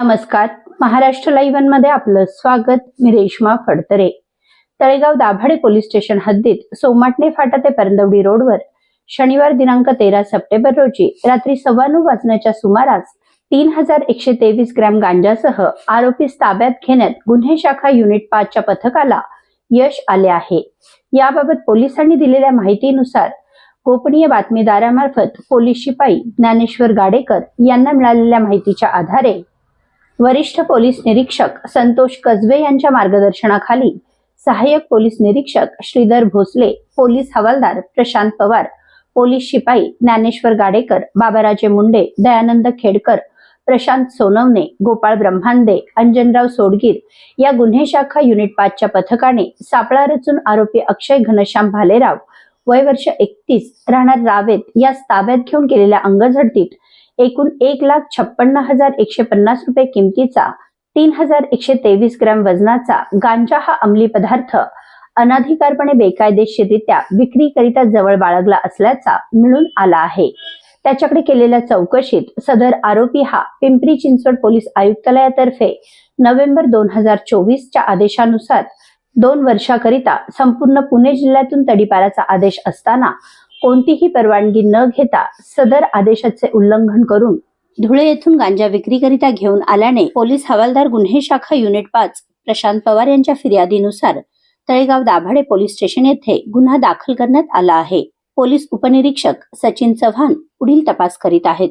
नमस्कार. महाराष्ट्र लाईव्हमध्ये आपलं स्वागत. मी रेश्मा फडतरे. तळेगाव दाभाडे पोलीस स्टेशन हद्दीत सोमाटणे फाटा ते परंदवडी रोडवर शनिवार दिनांक तेरा सप्टेंबर रोजी रात्री सव्वा नऊ वाजण्याच्या सुमारास तीन हजार एकशे तेवीस ग्रॅम गांजासह आरोपीस ताब्यात घेण्यात गुन्हे शाखा युनिट पाचच्या पथकाला यश आले आहे. याबाबत पोलिसांनी दिलेल्या माहितीनुसार गोपनीय बातमीदारामार्फत पोलीस शिपाई ज्ञानेश्वर गाडेकर यांना मिळालेल्या माहितीच्या आधारे वरिष्ठ पोलीस निरीक्षक संतोष कसबे यांच्या मार्गदर्शनाखाली सहाय्यक पोलीस निरीक्षक श्रीधर भोसले पोलीस हवालदार प्रशांत पवार पोलीस शिपाई ज्ञानेश्वर गाडेकर बाबाराजे मुंडे दयानंद खेडकर प्रशांत सोनवणे गोपाळ ब्रह्मांदे अंजनराव सोडगीर या गुन्हे शाखा युनिट पाचच्या पथकाने सापळा रचून आरोपी अक्षय घनश्याम भालेराव वय वर्ष एकतीस राहणार रावेत या ताब्यात घेऊन केलेल्या अंगझडतीत एकूण एक लाख छप्पन्न हजार एकशे पन्नास रुपये किमतीचा तीन हजार एकशे तेवीस ग्रॅम वजनाचा गांजा हा अंमली पदार्थ. अनाधिकारपणे बेकायदेशीररित्या विक्रीकरिता जवळ बाळगला असल्याचा मिळून आला आहे. त्याच्याकडे केलेल्या चौकशीत सदर आरोपी हा पिंपरी चिंचवड पोलीस आयुक्तालयातर्फे नोव्हेंबर दोन हजार चोवीसच्या आदेशानुसार दोन वर्षाकरिता संपूर्ण पुणे जिल्ह्यातून तडीपाराचा आदेश असताना कोणतीही परवानगी न घेता सदर आदेशाचे उल्लंघन करून धुळे येथून गांजा विक्रीकरिता घेऊन आल्याने पोलीस हवालदार गुन्हे शाखा युनिट पाच प्रशांत पवार यांच्या फिर्यादीनुसार तळेगाव दाभाडे पोलीस स्टेशन येथे गुन्हा दाखल करण्यात आला आहे. पोलीस उपनिरीक्षक सचिन चव्हाण पुढील तपास करीत आहेत.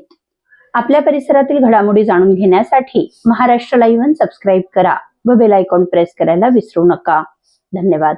आपल्या परिसरातील घडामोडी जाणून घेण्यासाठी महाराष्ट्र लाईव्ह सबस्क्राईब करा व बेल आयकॉन प्रेस करायला विसरू नका. धन्यवाद.